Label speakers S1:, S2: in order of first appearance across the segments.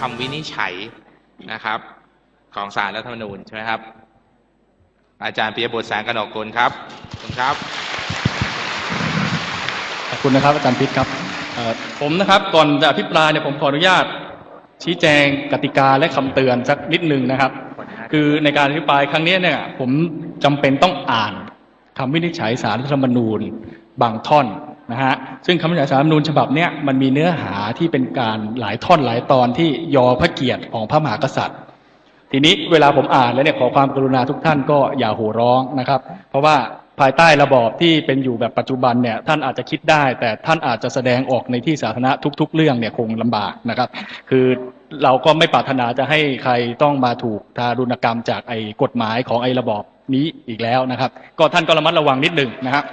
S1: คำวินิจฉัยนะครับ ของศาลรัฐธรรมนูญใช่ไหมครับ อาจารย์ปิยบุตรแสงกนกกุลครับคุณครับ
S2: ขอบคุณนะครับ อาจารย์พิษครับผมนะครับก่อนจะอภิปรายเนี่ยผมขออนุญาต ชี้แจงกติกาและคำเตือนสักนิดหนึ่งนะครับ คือในการอภิปรายครั้งนี้เนี่ยผมจำเป็นต้องอ่านคำวินิจฉัยสารรัฐธรรมนูญบางท่อน นะฮะซึ่งคำวินิจฉัยสารรัฐธรรมนูญฉบับเนี้ยมันมีเนื้อหาที่เป็นการหลายท่อนหลายตอนที่ยอพระเกียรติของพระมหากษัตริย์ ทีนี้เวลาผมอ่านแล้วเนี่ยขอความกรุณาทุกท่านก็อย่าโห่ร้องนะครับ เพราะว่าภายใต้ระบอบที่เป็นอยู่แบบปัจจุบันเนี่ยท่านอาจจะคิดได้ แต่ท่านอาจจะแสดงออกในที่สาธารณะทุก ๆ เรื่องเนี่ยคงลำบากนะครับ คือเราก็ไม่ปรารถนาจะให้ใครต้องมาถูกทารุณกรรมจากไอ้กฎหมายของไอ้ระบอบนี้อีกแล้วนะครับ ก็ท่านก็ระมัดระวังนิดหนึ่งนะครับ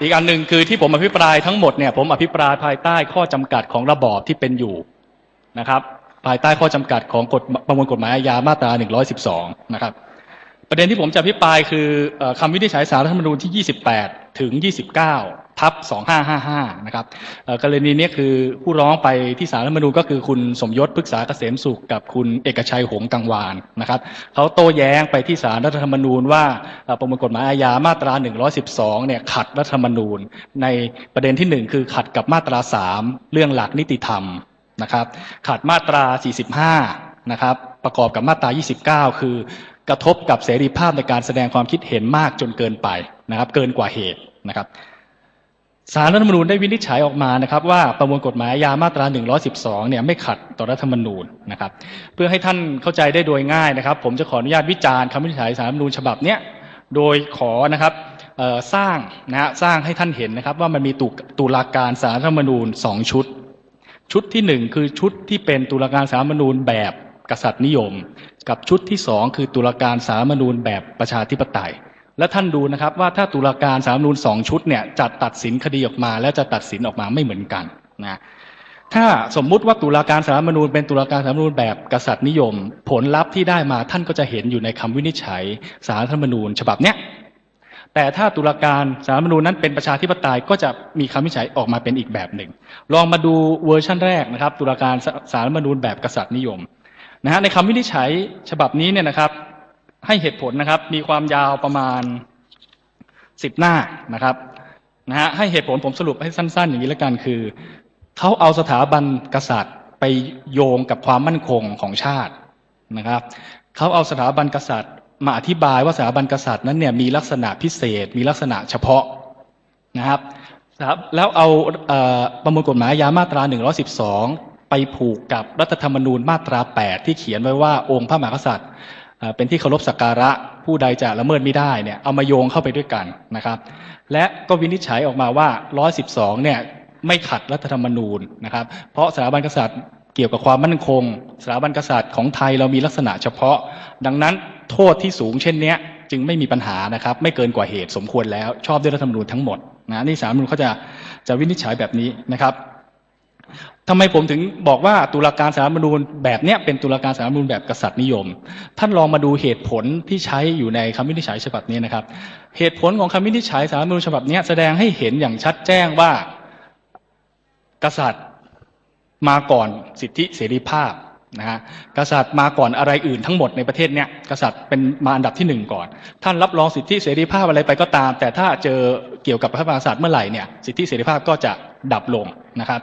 S2: อีกอันหนึ่งคือที่ผมอภิปรายทั้งหมดเนี่ยผมอภิปรายภายใต้ข้อจำกัดของระบอบที่เป็นอยู่นะครับ ภายใต้ข้อจำกัดของกฎประมวลกฎหมายอาญามาตรา 112 นะครับ ประเด็นที่ผมจะอภิปรายคืออคำวินิจฉัยสารรัฐธรรมนูญที่ 28 ถึง 29 ทับ 2555 นะครับกรณีนี้คือผู้ร้องไปที่สารรัฐธรรมนูญก็คือคุณสมยศพฤกษาเกษมสุขกับคุณเอกชัยหงส์กังวานนะครับเขาโต้แย้งไปที่สารรัฐธรรมนูญว่าประมวลกฎหมายอาญามาตรา 112 เนี่ยขัดรัฐธรรมนูญ ในประเด็นที่หนึ่งคือขัดกับมาตรา 3 เรื่องหลักนิติธรรมนะครับขาดมาตรา 45 นะครับประกอบกับมาตรา 29 คือ กระทบกับเสรีภาพในการแสดงความคิดเห็นมากจนเกินไปนะครับ เกินกว่าเหตุนะครับสารรัฐธรรมนูญได้วินิจฉัยออกมานะครับ ว่าประมวลกฎหมายอาญามาตรา 112 เนี่ยไม่ขัดต่อรัฐธรรมนูญนะครับ เพื่อให้ท่านเข้าใจได้โดยง่ายนะครับ ผมจะขออนุญาตวิจารณ์คำวินิจฉัยสารรัฐธรรมนูญฉบับเนี้ยโดยขอนะครับสร้างนะฮะสร้างให้ท่านเห็นนะครับ ว่ามันมีตุตลาการสารรัฐธรรมนูญสองชุด ชุดที่หนึ่งคือชุดที่เป็นตุลาการสาลรฐธรรมนูญแบบ กษัตริย์นิยม กับชุดที่สองคือตุลาการสารมนูญแบบประชาธิปไตย และท่านดูนะครับว่าถ้าตุลาการสารมนูญสองชุดเนี่ยจะตัดสินคดีออกมา และจะตัดสินออกมาไม่เหมือนกันนะถ้าสมมุติว่าตุลาการสารมนูญเป็นตุลาการสารมนูญแบบกษัตริย์นิยม ผลลัพธ์ที่ได้มาท่านก็จะเห็นอยู่ในคำวินิจฉัยสารธรรมนูญ ฉบับเนี้ยแต่ถ้าตุลาการสารมนูญนั้นเป็นประชาธิปไตยก็จะมีคำวินิจฉัยออกมาเป็นอีกแบบหนึ่ง ลองมาดูเวอร์ชันแรกนะครับ ตุลาการสารรัฐธรรมนูญแบบกษัตริย์นิยม นะฮะในคำวินิจฉัยฉบับนี้เนี่ยนะครับ ให้เหตุผลนะครับ มีความยาวประมาณสิบหน้านะครับนะฮะให้เหตุผลผมสรุปให้สั้น ๆ อย่างนี้ล้วกันคือเขาเอาสถาบันกษัตริย์ไปโยงกับความมั่นคงของชาตินะครับเขาเอาสถาบันกษัตริย์ มาอธิบายว่าสถาบันกษัตริย์นั้นเนี่ยมีลักษณะพิเศษ มีลักษณะเฉพาะนะครับแล้วเอาประมวลกฎหมายอาญามาตรา 112 ไปผูกกับรัฐธรรมนูญมาตรา 8 ที่เขียนไว้ว่าองค์พระมหากษัตริย์เป็นที่เคารพสักการะผู้ใดจะละเมิดไม่ได้เนี่ยเอามาโยงเข้าไปด้วยกันนะครับ และก็วินิจฉัยออกมาว่า 112 เนี่ยไม่ขัดรัฐธรรมนูญนะครับ เพราะสถาบันกษัตริย์เกี่ยวกับความมั่นคงสถาบันกษัตริย์ของไทยเรามีลักษณะเฉพาะ ดังนั้นโทษที่สูงเช่นนี้จึงไม่มีปัญหานะครับ ไม่เกินกว่าเหตุสมควรแล้วชอบด้วยรัฐธรรมนูญทั้งหมดนะนี่สารรัฐธรรมนูญเขาจะจะวินิจฉัยแบบนี้นะครับ ทำไมผมถึงบอกว่าตุลาการสารมนูญแบบเนี้ยเป็นตุลาการสารมนูญแบบกษัตริย์นิยม ท่านลองมาดูเหตุผลที่ใช้อยู่ในคำวินิจฉัยฉบับนี้นะครับ เหตุผลของคำวินิจฉัยสารมนูญฉบับนี้แสดงให้เห็นอย่างชัดแจ้งว่า กษัตริย์มาก่อนสิทธิเสรีภาพนะฮะกษัตริย์มาก่อนอะไรอื่นทั้งหมดในประเทศเนี้ยกษัตริย์เป็นมาอันดับที่หนึ่งก่อน ท่านรับรองสิทธิเสรีภาพอะไรไปก็ตาม แต่ถ้าเจอเกี่ยวกับพระมหากษัตริย์เมื่อไหร่เนี่ยสิทธิเสรีภาพก็จะดับลงนะครับ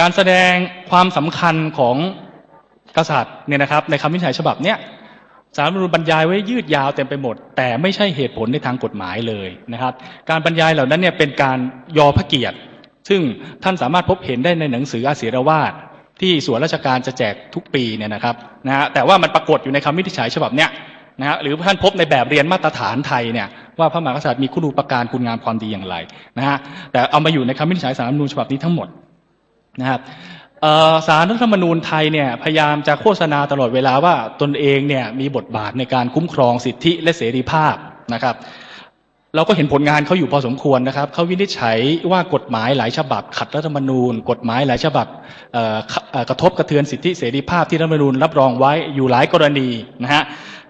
S2: การแสดงความสำคัญของกษัตริย์เนี่ยนะครับ ในคำวินิจฉัยฉบับเนี้ยสารรัฐธรรมนูญบรรยายไว้ยืดยาวเต็มไปหมด แต่ไม่ใช่เหตุผลในทางกฎหมายเลยนะครับ การบรรยายเหล่านั้นเนี่ยเป็นการยอพระเกียรติ ซึ่งท่านสามารถพบเห็นได้ในหนังสืออาศิรวาทที่ส่วนราชการจะแจกทุกปีเนี่ยนะครับนะฮะแต่ว่ามันปรากฏอยู่ในคำวินิจฉัยฉบับเนี้ยนะฮะหรือท่านพบในแบบเรียนมาตรฐานไทยเนี่ยว่าพระมหากษัตริย์มีคุณูปการคุณงามความดีอย่างไรนะฮะแต่เอามาอยู่ในคำวินิจฉัยสารรัฐธรรมนูญฉบับนี้ทั้งหมด นะครับสารรัฐธรรมนูญไทยเนี่ยพยายามจะโฆษณาตลอดเวลาว่าตนเองเนี่ยมีบทบาทในการคุ้มครองสิทธิและเสรีภาพนะครับ เราก็เห็นผลงานเขาอยู่พอสมควรนะครับเขาวินิจฉัยว่ากฎหมายหลายฉบับ ขัดรัฐธรรมนูญ กฎหมายหลายฉบับกระทบกระเทือนสิทธิเสรีภาพที่รัฐธรรมนูญรับรองไว้อยู่หลายกรณีนะฮะ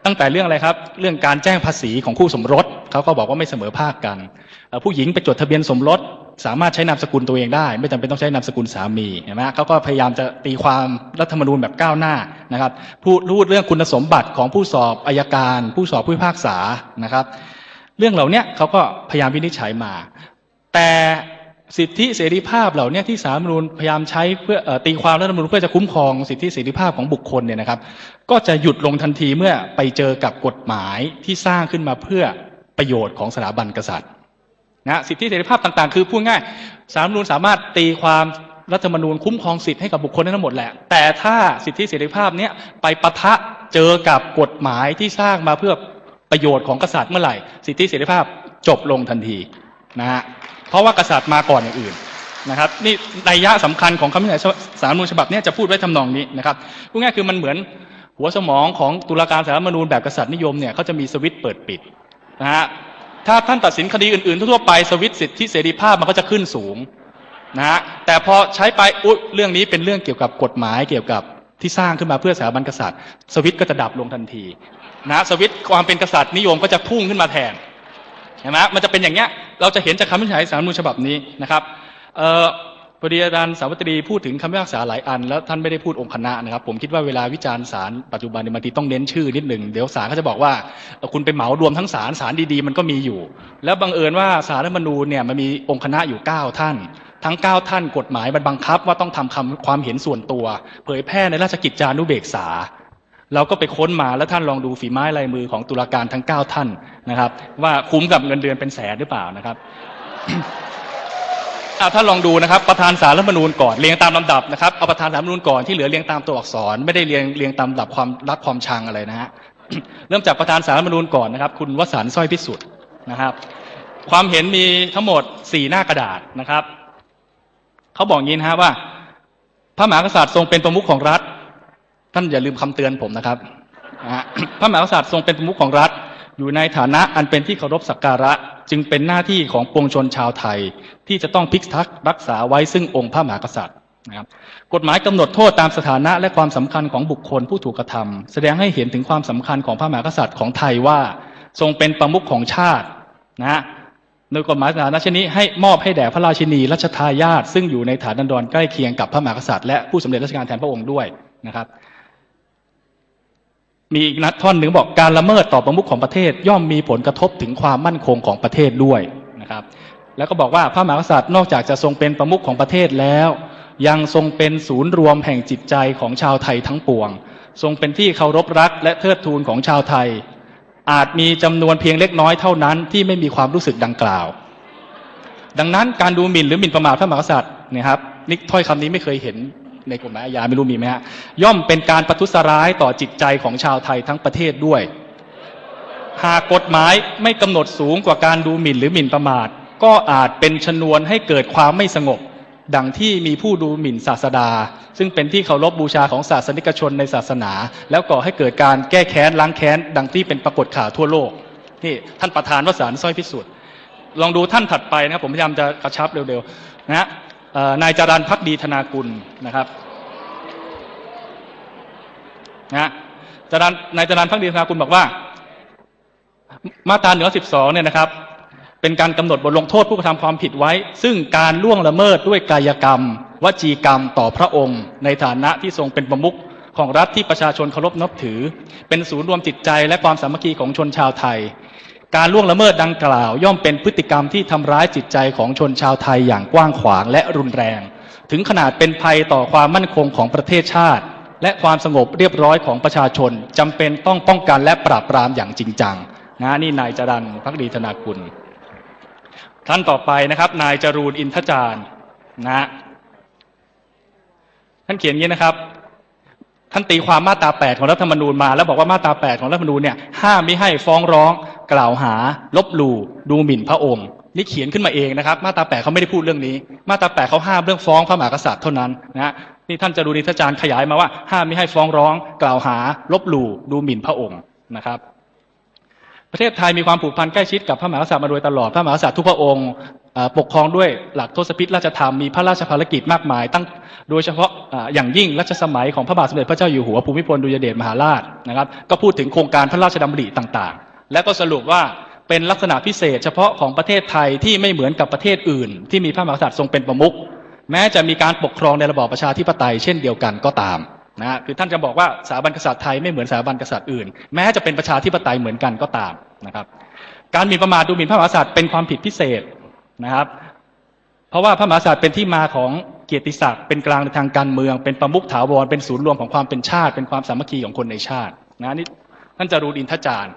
S2: ตั้งแต่เรื่องอะไรครับเรื่องการแจ้งภาษีของคู่สมรสเขาก็บอกว่าไม่เสมอภาคกัน ผู้หญิงไปจดทะเบียนสมรสสามารถใช้นามสกุลตัวเองได้ ไม่จำเป็นต้องใช้นามสกุลสามีเห็นไหมเขาก็พยายามจะตีความรัฐธรรมนูญแบบก้าวหน้านะครับพูดพูดเรื่องคุณสมบัติของผู้สอบอายการ ผู้สอบผู้พิพากษานะครับ เรื่องเหล่านี้เขาก็พยายามวินิจฉัยมา แต่สิทธิเสรีภาพเหล่านี้ที่สารฐธรรมนูญพยายามใช้เพื่อเอ่อตีความรัฐธรรมนูญเพื่อจะคุ้มครองสิทธิเสรีภาพของบุคคลเนี่ยนะครับ ก็จะหยุดลงทันทีเมื่อไปเจอกับกฎหมายที่สร้างขึ้นมาเพื่อประโยชน์ของสถาบันกษัตริย์ นะสิทธิเสรีภาพต่างๆ คือพูดง่ายสาลรฐมนูญสามารถตีความรัฐธรรมนูญคุ้มครองสิทธิให้กับบุคคลได้ทั้งหมดแหละ แต่ถ้าสิทธิเสรีภาพเนี้ยไปปะทะเจอกับกฎหมายที่สร้างมาเพื่อประโยชน์ของกษัตริย์เมื่อไหร่ สิทธิเสรีภาพจบลงทันทีนะฮะเพราะว่ากษัตริย์มาก่อนอย่างอื่นนะครับนี่นัยยะสำคัญของคำวินิจฉัยสารรัฐธรรมนูญฉบับนี้จะพูดไว้ทำนองนี้นะครับพูดง่ายคือมันเหมือนหัวสมองของตุลาการสารรัฐธรรมนูญแบบกษัตริย์นิยมเนี่ยเขาจะมีสวิตช์เปิดปิดนะฮะ ถ้าท่านตัดสินคดีอื่นๆทั่วไปสวิตสิทธิเสรีภาพมันก็จะขึ้นสูงนะฮะแต่พอใช้ไปอุ๊ยเรื่องนี้เป็นเรื่องเกี่ยวกับกฎหมายเกี่ยวกับที่สร้างขึ้นมาเพื่อสถาบันกษัตริย์ สวิตก็จะดับลงทันทีนะสวิตความเป็นกษัตริย์นิยมก็จะพุ่งขึ้นมาแทนเห็นไหมมันจะเป็นอย่างเงี้ยเราจะเห็นจากคำวินิจฉัยสารมนูลฉบับนี้นะครับเอ่อ พอดีอาจารย์สาวัตรีพูดถึงคำพิพากษาหลายอัน แล้วท่านไม่ได้พูดองค์คณะนะครับ ผมคิดว่าเวลาวิจารณ์ศาลปัจจุบันเนี่ยบางทีต้องเน้นชื่อนิดหนึ่งเดี๋ยวศาลก็จะบอกว่าคุณไปเหมารวมทั้งศาลศาลดีๆ มันก็มีอยู่ แล้วบังเอิญว่าสารรัฐมนูญเนี่ยมันมีองค์คณะอยู่เก้าท่าน ทั้ง 9 ท่านกฎหมายมันบังคับว่าต้องทำคำความเห็นส่วนตัว เผยแพร่ในราชกิจจานุเบกษาเราก็ไปค้นมาแล้วท่านลองดูฝีไม้ลายมือของตุลาการทั้ง 9 ท่านนะครับ ว่าคุ้มกับเงินเดือนเป็นแสนหรือเปล่านะครับ เอาท่านลองดูนะครับประธานสารรัฐมนูญก่อนเรียงตามลำดับนะครับเอาประธานสารรัฐมนูญก่อนที่เหลือเรียงตามตัวอักษร ไม่ได้เรียงเรียงตามลำดับความรักความชังอะไรนะฮะเริ่มจากประธานสารรัฐมนูญก่อนนะครับ คุณวสันต์สร้อยพิสุทธิ์นะครับ ความเห็นมีทั้งหมดสี่หน้ากระดาษนะครับเขาบอกย่างนี้นะฮะว่า พระมหากษัตริย์ทรงเป็นประมุขของรัฐ ท่านอย่าลืมคำเตือนผมนะครับพระมหากษัตริย์ทรงเป็นประมุขของรัฐอยู่ในฐานะอันเป็นที่เคารพสักการะจึงเป็นหน้าที่ของปวงชนชาวไทย ที่จะต้องพิกทักรักษาไว้ซึ่งองค์พระมหากษัตริย์นะครับกฎหมายกำหนดโทษตามสถานะและความสำคัญของบุคคลผู้ถูกกระทำแสดงให้เห็นถึงความสำคัญของพระมหากษัตริย์ของไทยว่า ทรงเป็นประมุขของชาตินะฮะโดยกฎหมายสถานะชนี้ให้มอบให้แด่พระราชินีรัชทายาทซึ่งอยู่ในฐานันดรใกล้เคียงกับพระมหากษัตริย์และผู้สำเร็จราชการแทนพระองค์ด้วยนะครับ มีอีกนัดท่อนหนึ่งบอกการละเมิดต่อประมุขของประเทศ ย่อมมีผลกระทบถึงความมั่นคงของประเทศด้วยนะครับ แล้วก็บอกว่าพระมหากษัตริย์นอกจากจะทรงเป็นประมุขของประเทศแล้ว ยังทรงเป็นศูนย์รวมแห่งจิตใจของชาวไทยทั้งปวง ทรงเป็นที่เคารพรักและเทิดทูนของชาวไทย อาจมีจำนวนเพียงเล็กน้อยเท่านั้นที่ไม่มีความรู้สึกดังกล่าว ดังนั้นการดูหมิ่นหรือหมิ่นประมาทพระมหากษัตริย์นะครับนี่ถ้อยคำนี้ไม่เคยเห็นในกฎหมายอาญาไม่รู้มีไหมฮะย่อมเป็นการประทุษร้ายต่อจิตใจของชาวไทยทั้งประเทศด้วย หากกฎหมายไม่กำหนดสูงกว่าการดูหมิ่นหรือหมิ่นประมาท ก็อาจเป็นชนวนให้เกิดความไม่สงบ ดังที่มีผู้ดูหมิ่นศาสดา ซึ่งเป็นที่เคารพบูชาของศาสนิกชนในศาสนา แล้วก่อให้เกิดการแก้แค้นล้างแค้น ดังที่เป็นปรากฏข่าวทั่วโลกนี่ท่านประธานวสานสร้อยพิสุทธิ์ลองดูท่านถัดไปนะครับ ผมพยายามจะกระชับเร็วๆนะฮะนายจารันพักดีธนากุลนะครับนะฮะจรันนายจารันพักดีธนากุลบอกว่า มาตราเหนือ12เนี่ยนะครับ เป็นการกำหนดบทลงโทษผู้กระทำความผิดไว้ ซึ่งการล่วงละเมิดด้วยกายกรรม วจีกรรมต่อพระองค์ ในฐานะที่ทรงเป็นประมุขของรัฐที่ประชาชนเคารพนับถือ เป็นศูนย์รวมจิตใจและความสามัคคีของชนชาวไทย การล่วงละเมิดดังกล่าว ย่อมเป็นพฤติกรรมที่ทำร้ายจิตใจของชนชาวไทยอย่างกว้างขวางและรุนแรง ถึงขนาดเป็นภัยต่อความมั่นคงของประเทศชาติ และความสงบเรียบร้อยของประชาชนจำเป็นต้องป้องกันและปราบปรามอย่างจริงจังนะนี่นายจรันพักดีธนากุล ท่านต่อไปนะครับ นายจรูนอินทจารย์นะท่านเขียนอย่างนี้นะครับ ท่านตีความมาตรา 8 ของรัฐธรรมนูญมา แล้วบอกว่ามาตรา 8 ของรัฐธรรมนูญเนี่ยห้ามไม่ให้ฟ้องร้อง กล่าวหา ลบหลู่ดูหมิ่นพระองค์ นี่เขียนขึ้นมาเองนะครับ มาตรา 8 เขาไม่ได้พูดเรื่องนี้ มาตรา 8 เขาห้ามเรื่องฟ้องพระมหากษัตริย์เท่านั้นนะฮะนี่ท่านจรูนอินทจารย์ขยายมาว่าห้ามไม่ให้ฟ้องร้อง กล่าวหา ลบหลู่ดูหมิ่นพระองค์นะครับ ประเทศไทยมีความผูกพันใกล้ชิดกับพระมหากษัตริย์มาโดยตลอด พระมหากษัตริย์ทุกพระองค์ปกครองด้วยหลักทศพิธราชธรรม มีพระราชภารกิจมากมาย ตั้งโดยเฉพาะอย่างยิ่งรัชสมัยของพระบาทสมเด็จพระเจ้าอยู่หัวภูมิพลดุลยเดชมหาราชนะครับ ก็พูดถึงโครงการพระราชดำริต่างๆ และก็สรุปว่าเป็นลักษณะพิเศษ เฉพาะของประเทศไทยที่ไม่เหมือนกับประเทศอื่น ที่มีพระมหากษัตริย์ทรงเป็นประมุขแม้จะมีการปกครองในระบอบประชาธิปไตยเช่นเดียวกันก็ตาม นะคือท่านจะบอกว่าสถาบันกษัตริย์ไทยไม่เหมือนสถาบันกษัตริย์อื่น แม้จะเป็นประชาธิปไตยเหมือนกันก็ตามนะครับ การหมิ่นประมาทดูหมิ่นพระมหากษัตริย์เป็นความผิดพิเศษนะครับ เพราะว่าพระมหากษัตริย์เป็นที่มาของเกียรติศักดิ์เป็นกลางในทางการเมือง เป็นประมุขถาวรเป็นศูนย์รวมของความเป็นชาติ เป็นความสามัคคีของคนในชาตินะนี่ท่านจารูดินทจารย์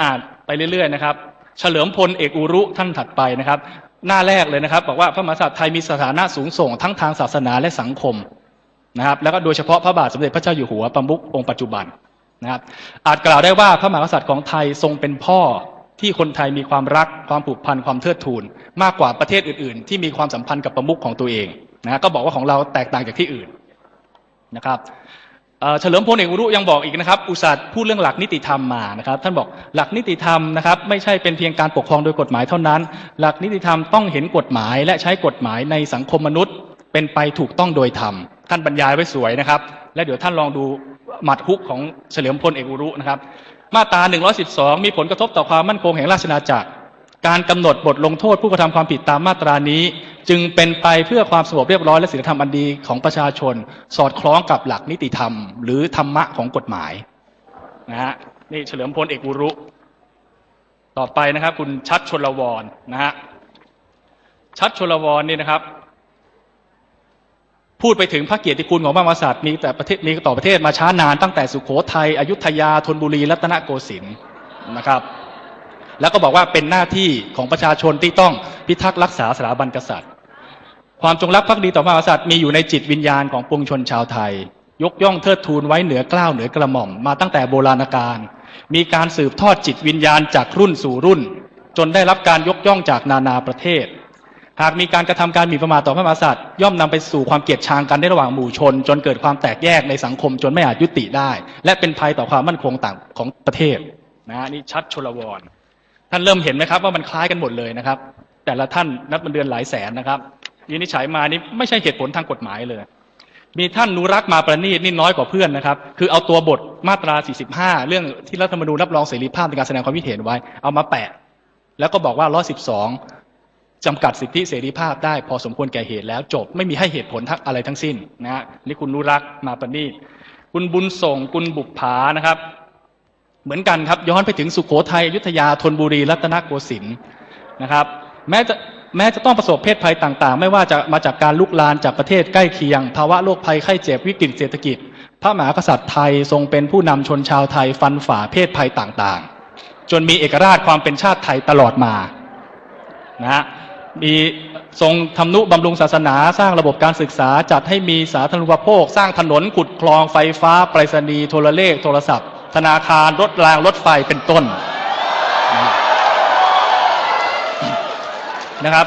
S2: อ่านไปเรื่อยๆนะครับ เฉลิมพลเอกอุรุท่านถัดไปนะครับ หน้าแรกเลยนะครับ บอกว่าพระมหากษัตริย์ไทยมีสถานะสูงส่งทั้งทางศาสนาและสังคม นะครับแล้วก็โดยเฉพาะพระบาทสมเด็จพระเจ้าอยู่หัวประมุของค์ปัจจุบันนะครับอาจกล่าวได้ว่าพระมหากษัตริย์ของไทยทรงเป็นพ่อที่คนไทยมีความรักความผูกพันความเทิดทูนมากกว่าประเทศอื่น ๆ ที่มีความสัมพันธ์กับประมุขของตัวเองนะฮะก็บอกว่าของเราแตกต่างจากที่อื่นนะครับเฉลิมพลเอกอุรุยังบอกอีกนะครับ อุตสาห์พูดเรื่องหลักนิติธรรมมานะครับ ท่านบอกหลักนิติธรรมนะครับ ไม่ใช่เป็นเพียงการปกครองโดยกฎหมายเท่านั้น หลักนิติธรรมต้องเห็นกฎหมายและใช้กฎหมายในสังคมมนุษย์ เป็นไปถูกต้องโดยธรรม ท่านบรรยายไว้สวยนะครับ และเดี๋ยวท่านลองดูหมัดฮุกของเฉลิมพลเอกอุรุนะครับ มาตรา 112 มีผลกระทบต่อความมั่นคงแห่งราชอาจักร การกำหนดบทลงโทษผู้กระทำความผิดตามมาตรานี้ จึงเป็นไปเพื่อความสงบเรียบร้อยและศีลธรรมอันดีของประชาชน สอดคล้องกับหลักนิติธรรม หรือธรรมะของกฎหมายนะฮะนี่เฉลิมพลเอกอุรุ ต่อไปนะครับ คุณชัดชลวรนะฮะชัดชลวรนี่นะครับ พูดไปถึงพระเกียรติคุณของพระมหากษัตริย์มีแต่ประเทศมีต่อประเทศมาช้านานตั้งแต่สุโขทัยอยุธยาธนบุรีรัตนโกสินทร์นะครับ แล้วก็บอกว่าเป็นหน้าที่ของประชาชนที่ต้องพิทักษ์รักษาสถาบันกษัตริย์ ความจงรักภักดีต่อพระมหากษัตริย์มีอยู่ในจิตวิญญาณของปวงชนชาวไทย ยกย่องเทิดทูนไว้เหนือเกล้าวเหนือกระหม่อมมาตั้งแต่โบราณกาลมีการสืบทอดจิตวิญญาณจากรุ่นสู่รุ่น จนได้รับการยกย่องจากนานาประเทศ หากมีการกระทำการหมิ่นประมาทต่อพระมหากษัตริย์ ย่อมนำไปสู่ความเกลียดชังกันในระหว่างหมู่ชน จนเกิดความแตกแยกในสังคมจนไม่อาจยุติได้ และเป็นภัยต่อความมั่นคงต่างของประเทศนะฮะนี่ชัดชลวรท่านเริ่มเห็นไหมครับว่ามันคล้ายกันหมดเลยนะครับ แต่ละท่านนับเป็นเดือนหลายแสนนะครับยินิจฉัยมานี่ไม่ใช่เหตุผลทางกฎหมายเลย มีท่านนุรักษ์มาประณีตนี่น้อยกว่าเพื่อนนะครับ คือเอาตัวบทมาตรา 45 เรื่องที่รัฐธรรมนูญรับรองเสรีภาพในการแสดงความคิดเห็นไว้ เอามาแปะ แล้วก็บอกว่า112 จำกัดสิทธิเสรีภาพได้พอสมควรแก่เหตุแล้วจบไม่มีให้เหตุผลทั้งอะไรทั้งสิ้นนะฮะนี่คุณนุรักษ์มาปณีตคุณบุญส่งคุณบุปผานะครับ เหมือนกันครับย้อนไปถึงสุขโขทัยอยุธยาธนบุรีรัตนโกสินทร์นะครับแม้จะแม้จะต้องประสบเพศภัยต่างๆ ไม่ว่าจะมาจากการลุกลามจากประเทศใกล้เคียง ภาวะโรคภัยไข้เจ็บวิกฤตเศรษฐกิจ พระมหากษัตริย์ไทยทรงเป็นผู้นำชนชาวไทยฟันฝ่าเพศภัยต่างๆ จนมีเอกราชความเป็นชาติไทยตลอดมานะฮะ มีทรงทำนุบำรุงศาสนา สร้างระบบการศึกษา จัดให้มีสาธารณูปโภค สร้างถนนขุดคลองไฟฟ้าไปรษณีย์โทรเลข โทรศัพท์ ธนาคารรถรางรถไฟเป็นต้นนะครับ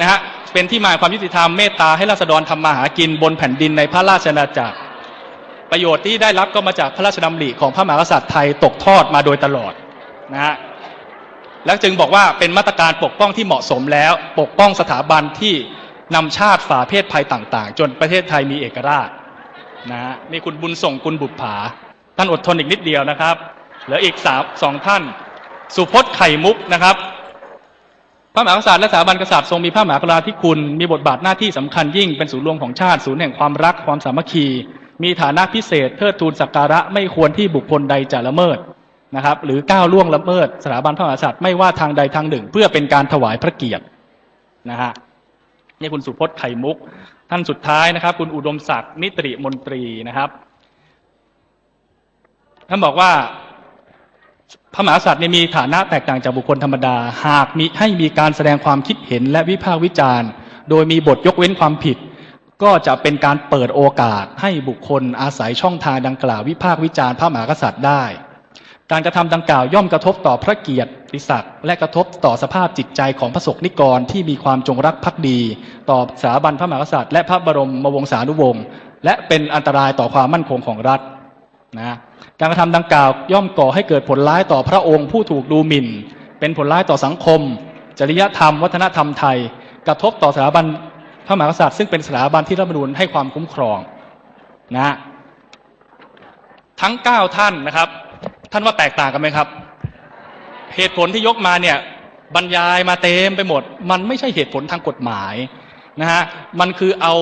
S2: นะฮะเป็นที่มาความยุติธรรมเมตตาให้ราษฎรทำมาหากินบนแผ่นดินในพระราชอาณาจักร ประโยชน์ที่ได้รับก็มาจากพระราชดำริของพระมหากษัตริย์ไทยตกทอดมาโดยตลอดนะฮะ แล้วจึงบอกว่าเป็นมาตรการปกป้องที่เหมาะสมแล้ว ปกป้องสถาบันที่นำชาติฝ่าเพศภัยต่าง ๆ จนประเทศไทยมีเอกราชนะฮะนี่คุณบุญส่งคุณบุปผา ท่านอดทนอีกนิดเดียวนะครับเหลืออีกสามสองท่าน สุพจน์ไข่มุกนะครับพระมหากษัตริย์และสถาบันกษัตริย์ทรงมีพระมหากราธิคุณ มีบทบาทหน้าที่สำคัญยิ่งเป็นศูนย์รวมของชาติศูนย์แห่งความรักความสามัคคี มีฐานะพิเศษเทิดทูนสักการะไม่ควรที่บุคคลใดจะละเมิด นะครับหรือก้าวล่วงละเมิดสถาบันพระมหากษัตริย์ไม่ว่าทางใดทางหนึ่ง เพื่อเป็นการถวายพระเกียรตินะฮะนี่คุณสุพจน์ไข่มุก ท่านสุดท้ายนะครับ คุณอุดมศักดิ์นิตริมนตรีนะครับท่านบอกว่าพระมหากษัตริย์เนี่ยมีฐานะแตกต่างจากบุคคลธรรมดา หากมีให้มีการแสดงความคิดเห็นและวิพากษ์วิจารณ์ โดยมีบทยกเว้นความผิด ก็จะเป็นการเปิดโอกาสให้บุคคลอาศัยช่องทางดังกล่าววิพากษ์วิจารณ์พระมหากษัตริย์ได้ การกระทำดังกล่าวย่อมกระทบต่อพระเกียรติศักดิ์และกระทบต่อสภาพจิตใจของพระสงฆ์นิกรที่มีความจงรักภักดี ต่อสถาบันพระมหากษัตริย์และพระบรมวงศานุวงศ์และเป็นอันตรายต่อความมั่นคงของรัฐนะการกระทำดังกล่าวย่อมก่อให้เกิดผลร้ายต่อพระองค์ผู้ถูกดูหมิ่น เป็นผลร้ายต่อสังคม จริยธรรม วัฒนธรรมไทย กระทบต่อสถาบันพระมหากษัตริย์ซึ่งเป็นสถาบันที่รัฐธรรมนูญให้ความคุ้มครองนะทั้ง 9 ท่านนะครับ ท่านว่าแตกต่างกันไหมครับ เหตุผลที่ยกมาเนี่ยบรรยายมาเต็มไปหมด มันไม่ใช่เหตุผลทางกฎหมายนะฮะมันคือเอา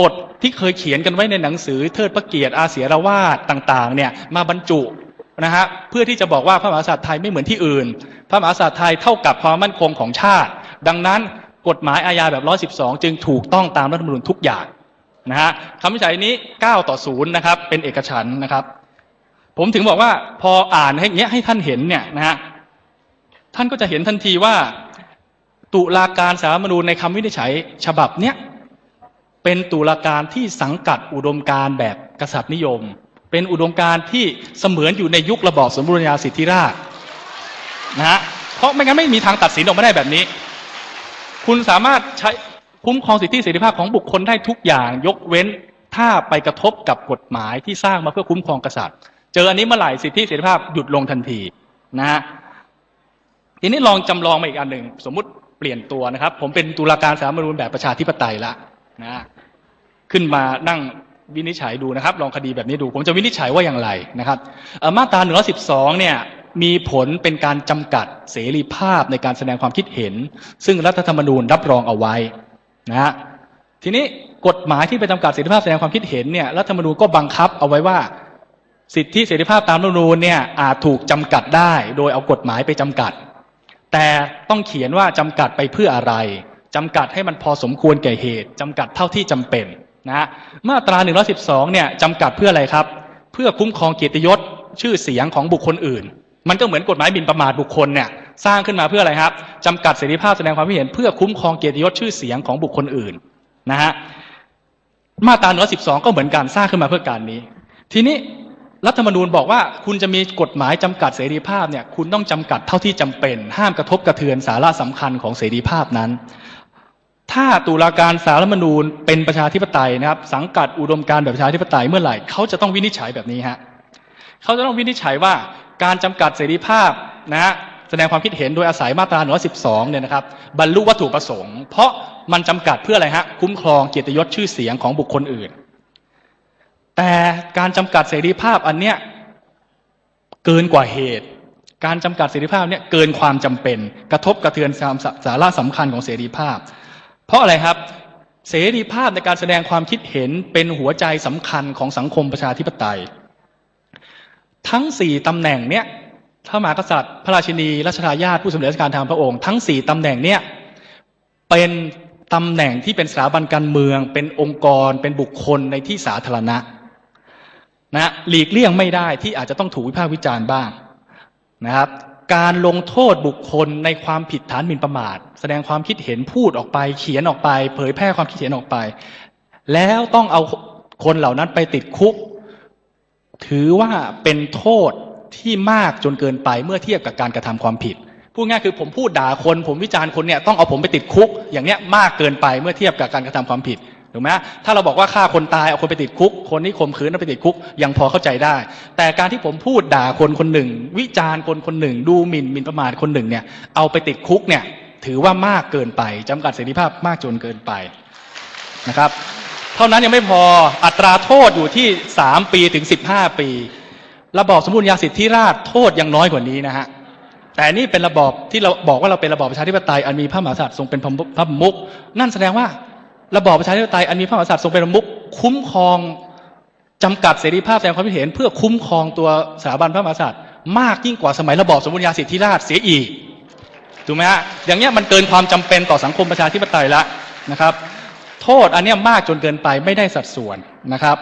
S2: บทที่เคยเขียนกันไว้ในหนังสือเทิดพระเกียรติอาเสียรวาทต่างๆ เนี่ยมาบรรจุนะฮะเพื่อที่จะบอกว่าพระมหากษัตริย์ไทยไม่เหมือนที่อื่น พระมหากษัตริย์ไทยเท่ากับความมั่นคงของชาติ ดังนั้นกฎหมายอาญาแบบ 112 จึงถูกต้องตามรัฐธรรมนูญทุกอย่างนะฮะคำวิจัยนี้ 9 ต่อ 0 นะครับ เป็นเอกฉันนะครับ ผมถึงบอกว่าพออ่านให้เงี้ยให้ท่านเห็นเนี่ยนะฮะท่านก็จะเห็นทันทีว่า ตุลาการสารมนูญในคำวินิจฉัย ฉบับเนี้ยเป็นตุลาการที่สังกัดอุดมการแบบกษัตริย์นิยม เป็นอุดมการที่เสมือนอยู่ในยุคระบอบสมบูรณาสิทธิราชนะฮะเพราะไม่งั้นไม่มีทางตัดสินออกมาได้แบบนี้ คุณสามารถใช้คุ้มครองสิทธิเสรีภาพของบุคคลได้ทุกอย่างยกเว้นถ้าไปกระทบกับกฎหมายที่สร้างมาเพื่อคุ้มครองกษัตริย์ เจออันนี้เมื่อไหร่สิทธิเสรีภาพหยุดลงทันทีนะฮะทีนี้ลองจำลองมาอีกอันหนึ่งสมมุติเปลี่ยนตัวนะครับ ผมเป็นตุลาการสารฐธรรมนูญแบบประชาธิปไตยละนะขึ้นมานั่งวินิจฉัยดูนะครับ ลองคดีแบบนี้ดู ผมจะวินิจฉัยว่าอย่างไรนะครับเอ่อมาตรา112เนี่ยมีผลเป็นการจำกัดเสรีภาพในการแสดงความคิดเห็น ซึ่งรัฐธรรมนูญรับรองเอาไว้นะฮะทีนี้กฎหมายที่ไปจำกัดเสรีภาพแสดงความคิดเห็นเนี่ยรัฐธรรมนูญก็บังคับเอาไว้ว่า สิทธิเสรีภาพตามรัฐธรรมนูญเนี่ยอาจถูกจำกัดได้ โดยเอากฎหมายไปจำกัด แต่ต้องเขียนว่าจำกัดไปเพื่ออะไรจำกัดให้มันพอสมควรแก่เหตุจำกัดเท่าที่จำเป็นนะมาตรา 112 เนี่ยจำกัดเพื่ออะไรครับ เพื่อคุ้มครองเกียรติยศชื่อเสียงของบุคคลอื่น มันก็เหมือนกฎหมายหมิ่นประมาทบุคคลเนี่ยสร้างขึ้นมาเพื่ออะไรครับจำกัดเสรีภาพแสดงความคิดเห็นเพื่อคุ้มครองเกียรติยศชื่อเสียงของบุคคลอื่นนะฮะมาตรา 112 ก็เหมือนการสร้างขึ้นมาเพื่อการนี้ ทีนี้ รัฐธรรมนูญบอกว่าคุณจะมีกฎหมายจำกัดเสรีภาพเนี่ยคุณต้องจำกัดเท่าที่จำเป็น ห้ามกระทบกระเทือนสาระสำคัญของเสรีภาพนั้น ถ้าตุลาการสารรัฐมนูญเป็นประชาธิปไตยนะครับ สังกัดอุดมการแบบประชาธิปไตยเมื่อไหร่เขาจะต้องวินิจฉัยแบบนี้ฮะเขาจะต้องวินิจฉัยว่าการจำกัดเสรีภาพนะฮะแสดงความคิดเห็นโดยอาศัยมาตรา 112 เนี่ยนะครับ บรรลุวัตถุประสงค์ เพราะมันจำกัดเพื่ออะไรฮะ คุ้มครองเกียรติยศชื่อเสียงของบุคคลอื่น แต่การจำกัดเสรีภาพอันเนี้ยเกินกว่าเหตุ การจำกัดเสรีภาพเนี่ยเกินความจำเป็น กระทบกระเทือนสามสาระสำคัญของเสรีภาพ เพราะอะไรครับเสรีภาพในการแสดงความคิดเห็นเป็นหัวใจสำคัญของสังคมประชาธิปไตย ทั้งสี่ตำแหน่งเนี่ยพระมหากษัตริย์ พระราชินีรัชทายาทผู้สำเร็จราชการทางพระองค์ ทั้งสี่ตำแหน่งเนี่ยเป็นตำแหน่งที่เป็นสถาบันการเมือง เป็นองค์กร เป็นบุคคลในที่สาธารณะ นะหลีกเลี่ยงไม่ได้ที่อาจจะต้องถูกวิพากษ์วิจารณ์บ้างนะครับ การลงโทษบุคคลในความผิดฐานหมิ่นประมาท แสดงความคิดเห็นพูดออกไป เขียนออกไป เผยแพร่ความคิดเห็นออกไป แล้วต้องเอาคนเหล่านั้นไปติดคุก ถือว่าเป็นโทษที่มากจนเกินไปเมื่อเทียบกับการกระทำความผิดพูดง่ายคือผมพูดด่าคน ผมวิจารณ์คนเนี่ยต้องเอาผมไปติดคุก อย่างเนี้ยมากเกินไปเมื่อเทียบกับการกระทำความผิด ถูกไหมถ้าเราบอกว่าฆ่าคนตายเอาคนไปติดคุก คนที่ข่มขืนเอาไปติดคุก ยังพอเข้าใจได้ แต่การที่ผมพูดด่าคนคนหนึ่ง วิจารณ์คนคนหนึ่ง ดูหมิ่นหมิ่นประมาทคนหนึ่งเนี่ยเอาไปติดคุกเนี่ยถือว่ามากเกินไปจำกัดเสรีภาพมากจนเกินไปนะครับ เท่านั้นยังไม่พออัตราโทษอยู่ที่ 3 ปีถึง 15 ปี ระบอบสมบูรณาญาสิทธิราชโทษยังน้อยกว่านี้นะฮะแต่นี่เป็นระบอบที่เราบอกว่าเราเป็นระบอบประชาธิปไตยอันมีพระมหากษัตริย์ทรงเป็นพระพระประมุขนั่นแสดงว่า ระบอบประชาธิปไตยอันมีพระมหากษัตริย์ทรงเป็นประมุขคุ้มครองจำกัดเสรีภาพแสดงความคิดเห็น เพื่อคุ้มครองตัวสถาบันพระมหากษัตริย์ มากยิ่งกว่าสมัยระบอบสมบูรณาญาสิทธิราชเสียอีกถูกไหมฮะอย่างเงี้ยมันเกินความจำเป็นต่อสังคมประชาธิปไตยแล้วนะครับ โทษอันเนี้ยมากจนเกินไปไม่ได้สัดส่วนนะครับ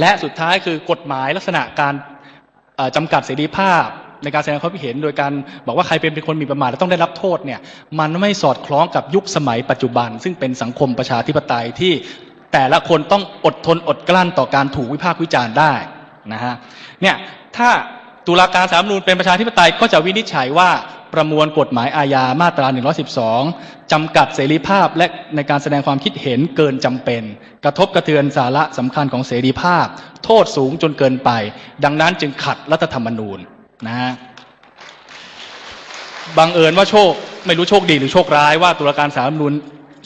S2: และสุดท้ายคือกฎหมายลักษณะการจำกัดเสรีภาพ ในการแสดงความคิดเห็น โดยการบอกว่าใครเป็นเป็นคนมีประมาทและต้องได้รับโทษเนี่ยมันไม่สอดคล้องกับยุคสมัยปัจจุบัน ซึ่งเป็นสังคมประชาธิปไตยที่แต่ละคนต้องอดทนอดกลั้นต่อการถูกวิพากษ์วิจารณ์ได้นะฮะเนี่ยถ้าตุลาการสารมนูญเป็นประชาธิปไตยก็จะวินิจฉัยว่าประมวลกฎหมายอาญามาตรา 112 จำกัดเสรีภาพและในการแสดงความคิดเห็นเกินจำเป็น กระทบกระเทือนสาระสำคัญของเสรีภาพ โทษสูงจนเกินไป ดังนั้นจึงขัดรัฐธรรมนูญ นะฮะบังเอิญว่าโชคไม่รู้โชคดีหรือโชคร้ายว่าตุลาการสาลรฐมนูญ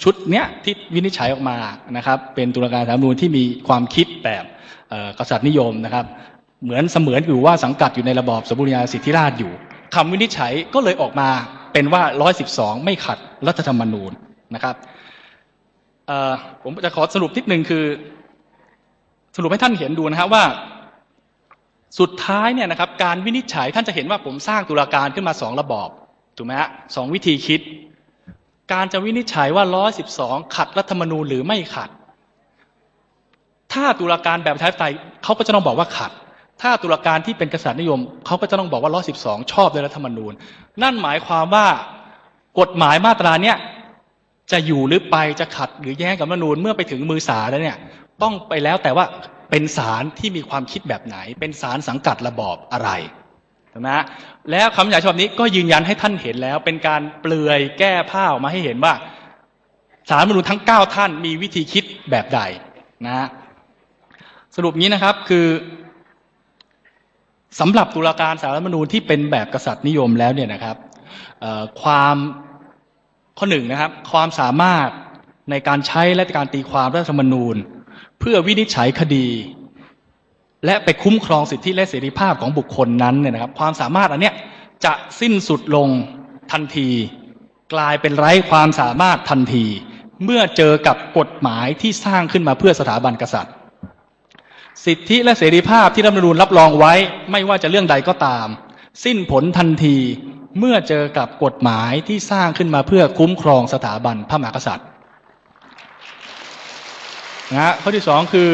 S2: ชุดเนี้ยที่วินิจฉัยออกมานะครับ เป็นตุลาการสาลรฐมนูญที่มีความคิดแบบกษัตริย์นิยมนะครับ เหมือนเสมือนอยู่ว่าสังกัดอยู่ในระบอบสมบูรณาสิทธิราชอยู่คำวินิจฉัยก็เลยออกมาเป็นว่า 112 ไม่ขัดรัฐธรรมนูญนะครับผมจะขอสรุปนิดนึงคือ สรุปให้ท่านเห็นดูนะครับว่า สุดท้ายเนี่ยนะครับการวินิจฉัยท่านจะเห็นว่าผมสร้างตุลาการขึ้นมาสองระบอบถูกไหมฮะสองวิธีคิด การจะวินิจฉัยว่า 112 ขัดรัฐธรรมนูญหรือไม่ขัด ถ้าตุลาการแบบประชาธิปไตยเขาก็จะต้องบอกว่าขัด ถ้าตุลาการที่เป็นกษัตริย์นิยมเขาก็จะต้องบอกว่า 112 ชอบด้วยรัฐธรรมนูญ นั่นหมายความว่ากฎหมายมาตราเนี้ยจะอยู่หรือไปจะขัดหรือแย้งกับรัฐธรรมนูญเมื่อไปถึงมือศาลแล้วเนี่ยต้องไปแล้วแต่ว่า เป็นศาลที่มีความคิดแบบไหน เป็นศาลสังกัดระบอบอะไรถูกไหมฮะแล้วคำวินิจฉัยฉบับนี้ก็ยืนยันให้ท่านเห็นแล้ว เป็นการเปลือยแก้ผ้าออกมาให้เห็นว่าศารัฐธรรมนูทั้ง 9 ท่านมีวิธีคิดแบบใดนะฮะสรุปงี้นะครับคือสำหรับตุลาการสารรัฐธรรมนูญที่เป็นแบบกษัตริย์นิยมแล้วเนี่ยนะครับความข้อหนึ่งนะครับ ความสามารถในการใช้และการตีความรัฐธรรมนูญ พื่อวินิจฉัยคดี และไปคุ้มครองสิทธิและเสรีภาพของบุคคลนั้นเนี่ยนะครับ ความสามารถอันเนี้ยจะสิ้นสุดลงทันที กลายเป็นไร้ความสามารถทันที เมื่อเจอกับกฎหมายที่สร้างขึ้นมาเพื่อสถาบันกษัตริย์ สิทธิและเสรีภาพที่รัฐธรรมนูญรับรองไว้ไม่ว่าจะเรื่องใดก็ตาม สิ้นผลทันทีเมื่อเจอกับกฎหมายที่สร้างขึ้นมาเพื่อคุ้มครองสถาบันพระมหากษัตริย์ นะฮะข้อที่สองคือ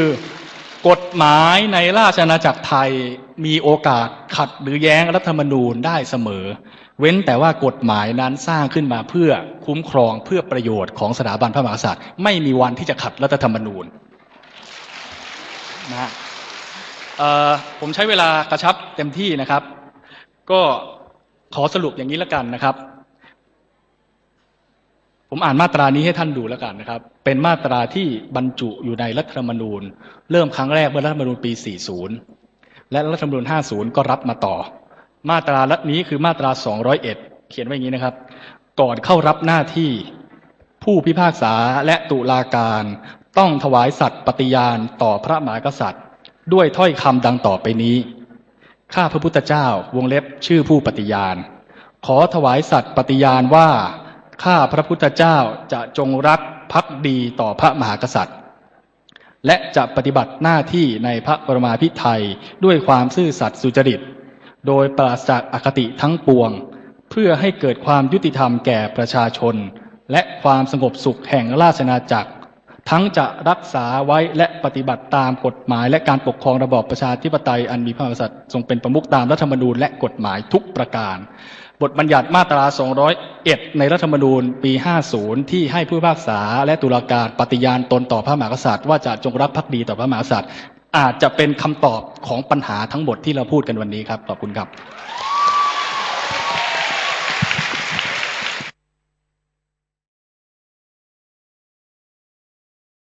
S2: กฎหมายในราชอาณาจักรไทยมีโอกาสขัดหรือแย้งรัฐธรรมนูญได้เสมอ เว้นแต่ว่ากฎหมายนั้นสร้างขึ้นมาเพื่อคุ้มครองเพื่อประโยชน์ของสถาบันพระมหากษัตริย์ ไม่มีวันที่จะขัดรัฐธรรมนูญนะผมใช้เวลากระชับเต็มที่นะครับ ก็ขอสรุปอย่างนี้ล้วกันนะครับ ผมอ่านมาตรานี้ให้ท่านดูแล้วกันนะครับ เป็นมาตราที่บรรจุอยู่ในรัฐธรรมนูญ เริ่มครั้งแรกเมื่อรัฐธรรมนูญปี 40 และรัฐธรรมนูญ 50 ก็รับมาต่อ มาตรานี้คือมาตรา 201 เขียนไว้อย่างนี้นะครับ ก่อนเข้ารับหน้าที่ผู้พิพากษาและตุลาการต้องถวายสัตย์ปฏิญาณต่อพระมหากษัตริย์ ด้วยถ้อยคำดังต่อไปนี้ ข้าพระพุทธเจ้าวงเล็บชื่อผู้ปฏิญาณ ขอถวายสัตย์ปฏิญาณว่า ข้าพระพุทธเจ้าจะจงรักภักดีต่อพระมหากษัตริย์ และจะปฏิบัติหน้าที่ในพระปรมาภิไธยด้วยความซื่อสัตย์สุจริต โดยปราศจากอคติทั้งปวง เพื่อให้เกิดความยุติธรรมแก่ประชาชน และความสงบสุขแห่งราชอาณาจักร ทั้งจะรักษาไว้และปฏิบัติตามกฎหมาย และการปกครองระบอบประชาธิปไตยอันมีพระมหากษัตริย์ทรงเป็นประมุขตามรัฐธรรมนูญและกฎหมายทุกประการ บทบัญญัติมาตรา 201 ในรัฐธรรมนูญปี 50 ที่ให้ผู้พิพากษาและตุลาการปฏิญาณตนต่อพระมหากษัตริย์ว่าจะจงรักภักดีต่อพระมหากษัตริย์ อาจจะเป็นคำตอบของปัญหาทั้งหมดที่เราพูดกันวันนี้ครับ ขอบคุณครับ